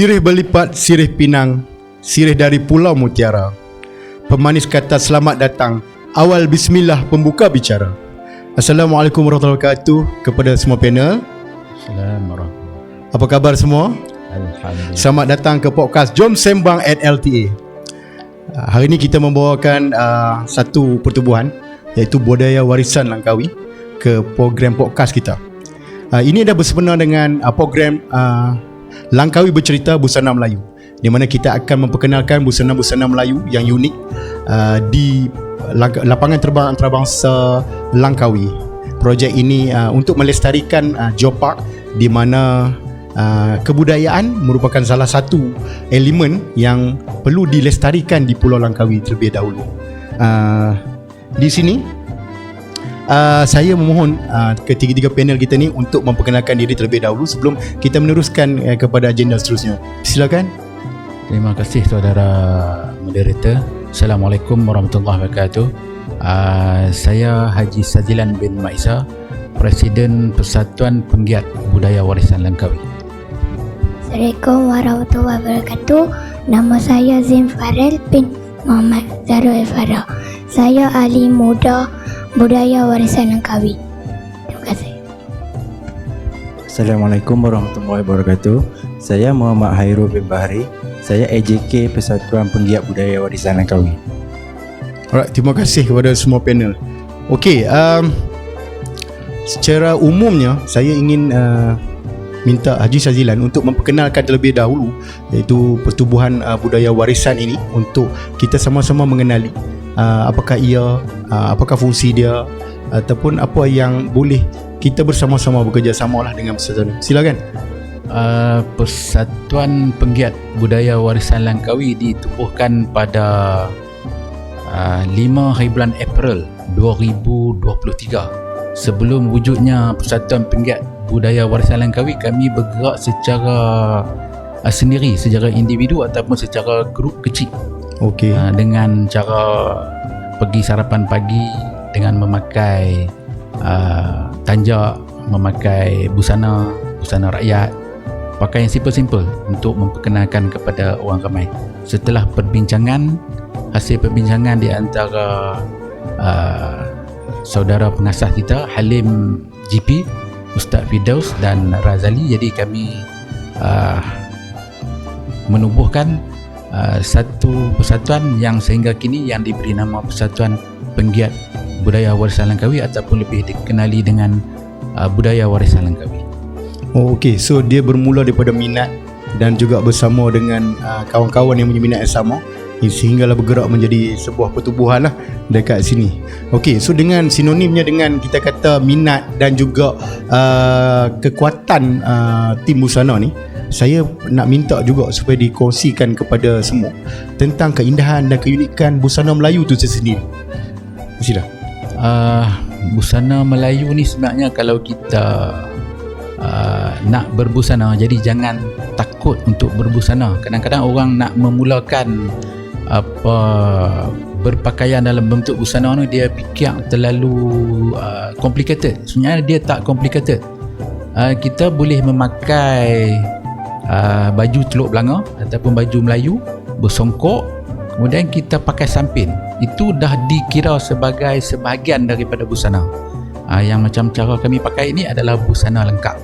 Sirih berlipat, sirih pinang, sirih dari Pulau Mutiara. Pemanis kata selamat datang, awal bismillah pembuka bicara. Assalamualaikum warahmatullahi wabarakatuh kepada semua panel. Assalamualaikum. Apa khabar semua? Alhamdulillah. Selamat datang ke podcast Jom Sembang at LTA. Hari ini kita membawakan uh, satu pertubuhan iaitu budaya warisan Langkawi ke program podcast kita. Uh, ini dah bersempena dengan uh, program uh, Langkawi Bercerita Busana Melayu di mana kita akan memperkenalkan busana-busana Melayu yang unik uh, di lapangan terbang antarabangsa Langkawi. Projek ini uh, untuk melestarikan uh, Geopark di mana uh, kebudayaan merupakan salah satu elemen yang perlu dilestarikan di Pulau Langkawi terlebih dahulu. Uh, di sini uh, saya memohon uh, ketiga-tiga panel kita ni untuk memperkenalkan diri terlebih dahulu sebelum kita meneruskan uh, kepada agenda seterusnya. Silakan. Terima kasih saudara moderator. Assalamualaikum warahmatullahi wabarakatuh. Uh, saya Haji Sajilan bin Maisa, Presiden Persatuan Penggiat Budaya Warisan Langkawi. Assalamualaikum warahmatullahi wabarakatuh. Nama saya Zin Farel bin Muhammad Zarul Farah. Saya ahli muda budaya warisan Langkawi. Terima kasih. Assalamualaikum warahmatullahi wabarakatuh. Saya Muhammad Hairul bin Bahari. Saya AJK Persatuan Penggiat Budaya Warisan Langkawi. Alright, terima kasih kepada semua panel. Okey, um, secara umumnya saya ingin uh, minta Haji Sazilan untuk memperkenalkan terlebih dahulu iaitu pertubuhan uh, budaya warisan ini untuk kita sama-sama mengenali uh, apakah ia, uh, apakah fungsi dia ataupun apa yang boleh kita bersama-sama bekerjasama lah dengan persatuan. Silakan. Uh, Persatuan Penggiat Budaya Warisan Langkawi ditubuhkan pada uh, 5 hari bulan April 2023. Sebelum wujudnya Persatuan Penggiat Budaya Warisan Langkawi, kami bergerak secara uh, sendiri, secara individu ataupun secara grup kecil Okey. uh, dengan cara pergi sarapan pagi dengan memakai uh, tanjak, memakai busana, busana rakyat, pakai yang simple-simple untuk memperkenalkan kepada orang ramai. Setelah perbincangan, hasil perbincangan di antara uh, saudara pengasas kita Halim GP, Ustaz Fidaus dan Razali, jadi kami uh, menubuhkan uh, satu persatuan yang sehingga kini yang diberi nama Persatuan Penggiat Budaya Warisan Langkawi ataupun lebih dikenali dengan uh, Budaya Warisan Langkawi. Oh okey, so dia bermula daripada minat dan juga bersama dengan uh, kawan-kawan yang punya minat yang sama sehinggalah bergerak menjadi sebuah pertubuhan lah dekat sini. Okey, so dengan sinonimnya dengan kita kata minat dan juga uh, kekuatan uh, tim busana ni, saya nak minta juga supaya dikongsikan kepada semua tentang keindahan dan keunikan busana Melayu tu sendiri. Sila. Uh, busana Melayu ni sebenarnya kalau kita uh, nak berbusana jadi jangan takut untuk berbusana. Kadang-kadang orang nak memulakan apa berpakaian dalam bentuk busana ni dia fikir terlalu uh, complicated. Sebenarnya dia tak complicated. Uh, kita boleh memakai uh, baju teluk belanga ataupun baju Melayu bersongkok kemudian kita pakai sampin. Itu dah dikira sebagai sebahagian daripada busana. Uh, yang macam cara kami pakai ini adalah busana lengkap.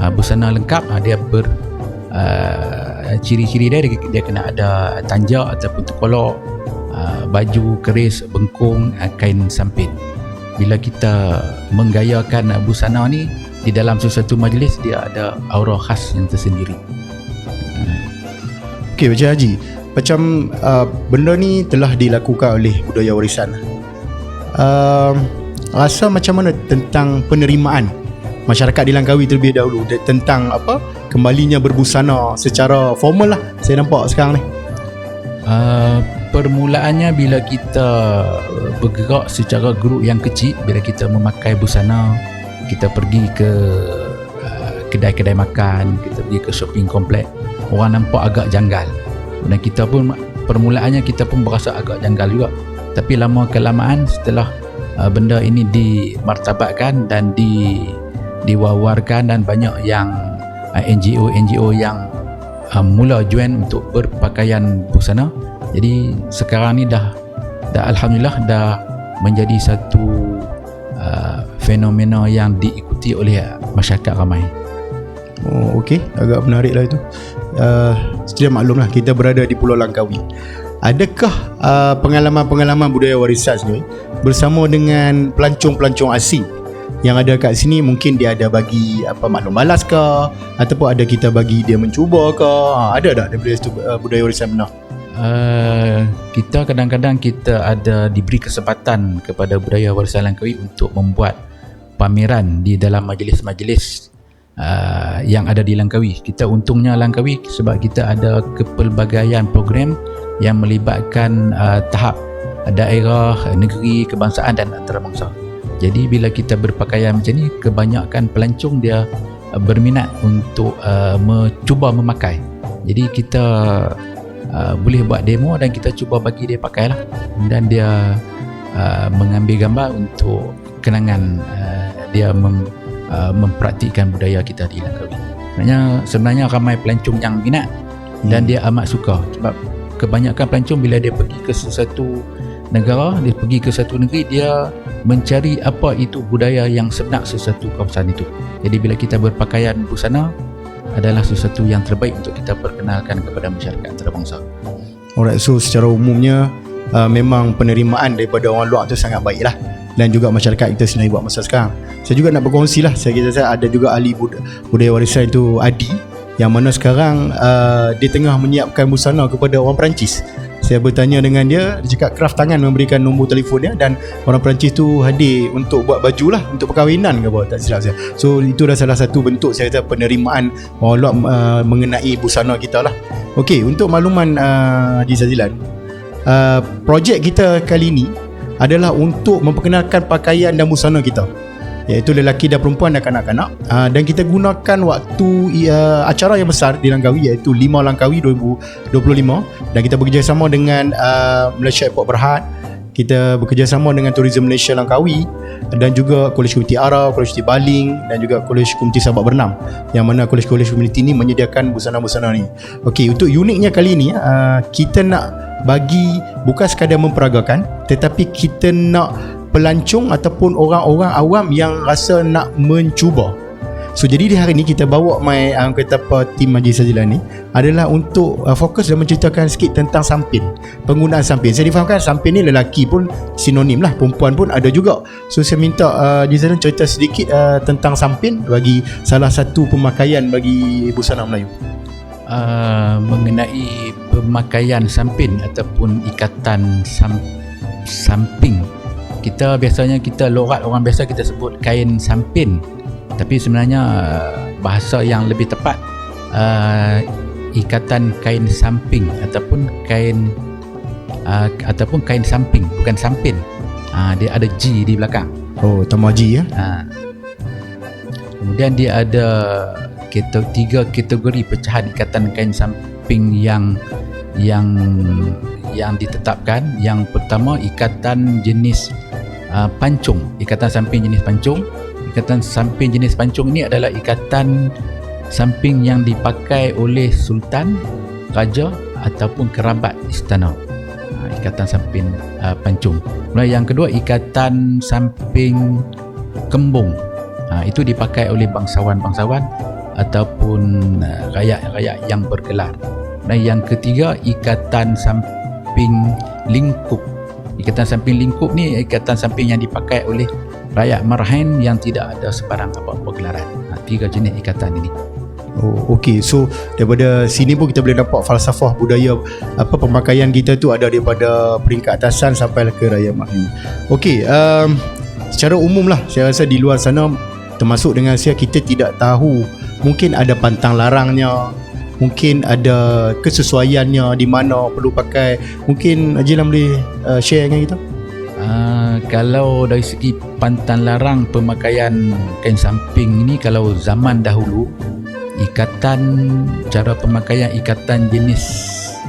Uh, busana lengkap uh, dia ber uh, ciri-ciri dia, dia dia kena ada tanjak ataupun tekolok uh, baju keris bengkung uh, kain sampin bila kita menggayakan busana ni di dalam sesuatu majlis dia ada aura khas yang tersendiri Okey, Encik Haji. Macam uh, benda ni telah dilakukan oleh budaya warisan. Uh, rasa macam mana tentang penerimaan masyarakat di Langkawi terlebih dahulu tentang apa kembalinya berbusana secara formal lah saya nampak sekarang ni. uh, permulaannya bila kita bergerak secara grup yang kecil bila kita memakai busana kita pergi ke uh, kedai-kedai makan kita pergi ke shopping komplek orang nampak agak janggal. Dan kita pun permulaannya kita pun berasa agak janggal juga. Tapi lama kelamaan setelah uh, benda ini dimartabatkan dan di diwawarkan dan banyak yang uh, NGO NGO yang uh, mula join untuk berpakaian busana. Jadi sekarang ni dah dah alhamdulillah dah menjadi satu uh, fenomena yang diikuti oleh masyarakat ramai. Oh, okey, agak menarik lah itu. Uh, sedia maklum lah, kita berada di Pulau Langkawi. Adakah uh, pengalaman-pengalaman budaya warisan ni bersama dengan pelancong-pelancong asing yang ada kat sini? Mungkin dia ada bagi apa maklum balas ke ataupun ada kita bagi dia mencuba ke ha, ada tak daripada situ uh, budaya warisan benar? Uh, kita kadang-kadang kita ada diberi kesempatan kepada budaya warisan Langkawi untuk membuat pameran di dalam majlis-majlis uh, yang ada di Langkawi. Kita untungnya Langkawi sebab kita ada kepelbagaian program yang melibatkan uh, tahap daerah, negeri, kebangsaan dan antarabangsa. Jadi bila kita berpakaian macam ni, kebanyakan pelancong dia uh, berminat untuk uh, mencuba memakai. Jadi kita uh, boleh buat demo dan kita cuba bagi dia pakai lah dan dia uh, mengambil gambar untuk kenangan uh, dia mem, uh, mempraktikkan budaya kita di Langkawi. Sebenarnya sebenarnya ramai pelancong yang minat dan dia amat suka sebab kebanyakan pelancong bila dia pergi ke sesuatu negara, dia pergi ke satu negeri dia mencari apa itu budaya yang sebenar sesuatu kawasan itu. Jadi bila kita berpakaian busana adalah sesuatu yang terbaik untuk kita perkenalkan kepada masyarakat antarabangsa. Alright, so secara umumnya uh, memang penerimaan daripada orang luar tu sangat baik lah dan juga masyarakat kita sendiri buat masa sekarang. Saya juga nak berkongsi lah, saya kira saya ada juga ahli bud- budaya warisan itu Adi yang mana sekarang uh, dia tengah menyiapkan busana kepada orang Perancis. Saya bertanya dengan dia, dia cakap kraft tangan memberikan nombor telefon dia dan orang Perancis tu hadir untuk buat baju lah untuk perkahwinan ke apa tak silap saya. So itu dah salah satu bentuk saya kata penerimaan orang uh, mengenai busana kita lah. Okey, untuk makluman uh, Haji Sazilan, uh, projek kita kali ini adalah untuk memperkenalkan pakaian dan busana kita. Iaitu lelaki dan perempuan dan kanak-kanak. Uh, dan kita gunakan waktu uh, acara yang besar di Langkawi iaitu 5 Langkawi 2025 dan kita bekerjasama dengan uh, Malaysia Airport Berhad. Kita bekerjasama dengan Tourism Malaysia Langkawi. Dan juga Kolej Komuniti Ara, Kolej Komuniti Baling dan juga Kolej Komuniti Sabak Bernam. Yang mana kolej-kolej komuniti ni menyediakan busana-busana ni. Okey, untuk uniknya kali ni uh, kita nak bagi bukan sekadar memperagakan tetapi kita nak pelancong ataupun orang-orang awam yang rasa nak mencuba. So jadi di hari ni kita bawa my uh, kata apa tim Majlis Sajilan ni adalah untuk uh, fokus dan menceritakan sikit tentang sampin. Penggunaan sampin. Saya difahamkan sampin ni lelaki pun sinonim lah, perempuan pun ada juga. So saya minta uh, Sajilan cerita sedikit uh, tentang sampin bagi salah satu pemakaian bagi busana Melayu. Uh, mengenai pemakaian sampin ataupun ikatan sam, samping kita biasanya kita lorat orang biasa kita sebut kain sampin tapi sebenarnya uh, bahasa yang lebih tepat uh, ikatan kain samping ataupun kain uh, ataupun kain samping bukan sampin uh, dia ada G di belakang Oh, Tamaji ya. uh. kemudian dia ada tiga kategori pecahan ikatan kain samping yang yang yang ditetapkan. Yang pertama ikatan jenis uh, pancung. Ikatan samping jenis pancung. Ikatan samping jenis pancung ini adalah ikatan samping yang dipakai oleh sultan raja ataupun kerabat istana. Uh, ikatan samping uh, pancung. Kemudian yang kedua ikatan samping kembung. Uh, itu dipakai oleh bangsawan-bangsawan ataupun rakyat-rakyat yang bergelar dan yang ketiga ikatan samping lingkup ikatan samping lingkup ni ikatan samping yang dipakai oleh rakyat marhain yang tidak ada sebarang apa-apa gelaran ha, tiga jenis ikatan ini Oh, okey. So daripada sini pun kita boleh nampak falsafah budaya apa pemakaian kita tu ada daripada peringkat atasan sampai ke rakyat makhluk. Okey, um, secara umum lah saya rasa di luar sana termasuk dengan saya kita tidak tahu mungkin ada pantang larangnya mungkin ada kesesuaiannya di mana perlu pakai. Mungkin Haji Lam boleh uh, share dengan kita. Uh, kalau dari segi pantang larang pemakaian kain samping ini kalau zaman dahulu ikatan cara pemakaian ikatan jenis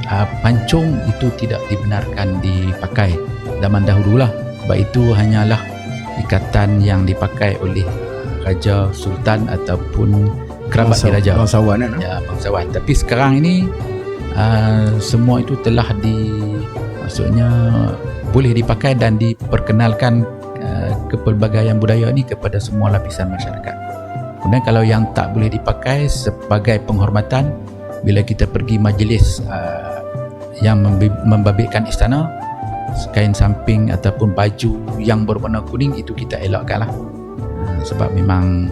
uh, pancung itu tidak dibenarkan dipakai zaman dahulu lah sebab itu hanyalah ikatan yang dipakai oleh raja sultan ataupun kerabat Bangsa- diraja. Bangsawan kan? ya bangsawan tapi sekarang ini uh, semua itu telah di maksudnya boleh dipakai dan diperkenalkan uh, kepelbagaian budaya ini kepada semua lapisan masyarakat kemudian kalau yang tak boleh dipakai sebagai penghormatan bila kita pergi majlis uh, yang membabitkan istana kain samping ataupun baju yang berwarna kuning itu kita elakkan lah Uh, sebab memang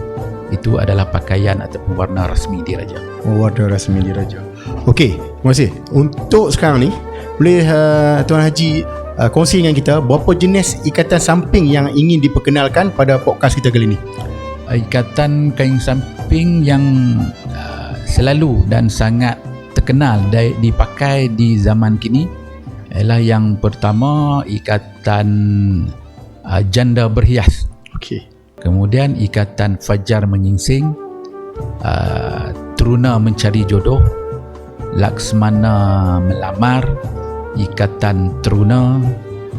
itu adalah pakaian ataupun warna rasmi diraja Oh, wadah rasmi diraja. Okey, terima kasih. Untuk sekarang ni, boleh uh, Tuan Haji uh, kongsi dengan kita berapa jenis ikatan samping yang ingin diperkenalkan pada podcast kita kali ini? ikatan kain samping yang uh, selalu dan sangat terkenal di, dipakai di zaman kini ialah yang pertama ikatan uh, janda berhias Okey. Kemudian ikatan fajar menyingsing uh, teruna mencari jodoh laksmana melamar ikatan teruna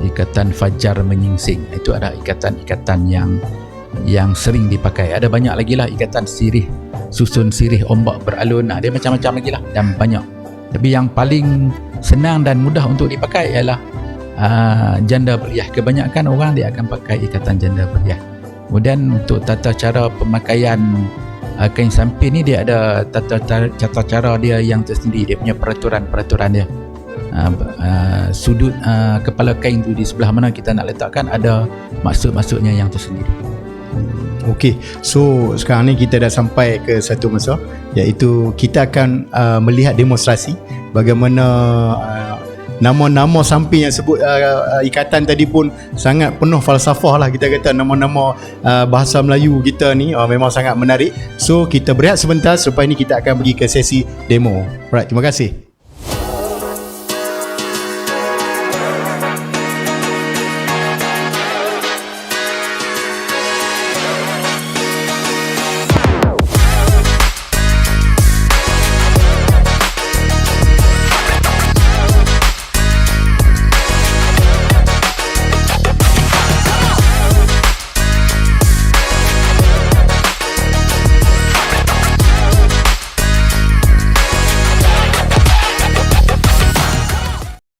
ikatan fajar menyingsing. Itu ada ikatan-ikatan yang yang sering dipakai. Ada banyak lagi lah ikatan sirih susun sirih ombak beralun. Ada macam-macam lagi lah dan banyak. Tapi yang paling senang dan mudah untuk dipakai ialah uh, janda beriah. Kebanyakan orang dia akan pakai ikatan janda beriah kemudian untuk tata cara pemakaian uh, kain samping ni dia ada tata, tata, tata cara dia yang tersendiri. Dia punya peraturan-peraturan dia. Uh, uh, sudut uh, kepala kain tu di sebelah mana kita nak letakkan ada maksud-maksudnya yang tersendiri. Okey, so sekarang ni kita dah sampai ke satu masa iaitu kita akan uh, melihat demonstrasi bagaimana uh, nama-nama samping yang sebut uh, uh, ikatan tadi pun sangat penuh falsafah lah kita kata nama-nama uh, bahasa Melayu kita ni uh, memang sangat menarik. So kita berehat sebentar selepas ini kita akan pergi ke sesi demo. Alright, terima kasih.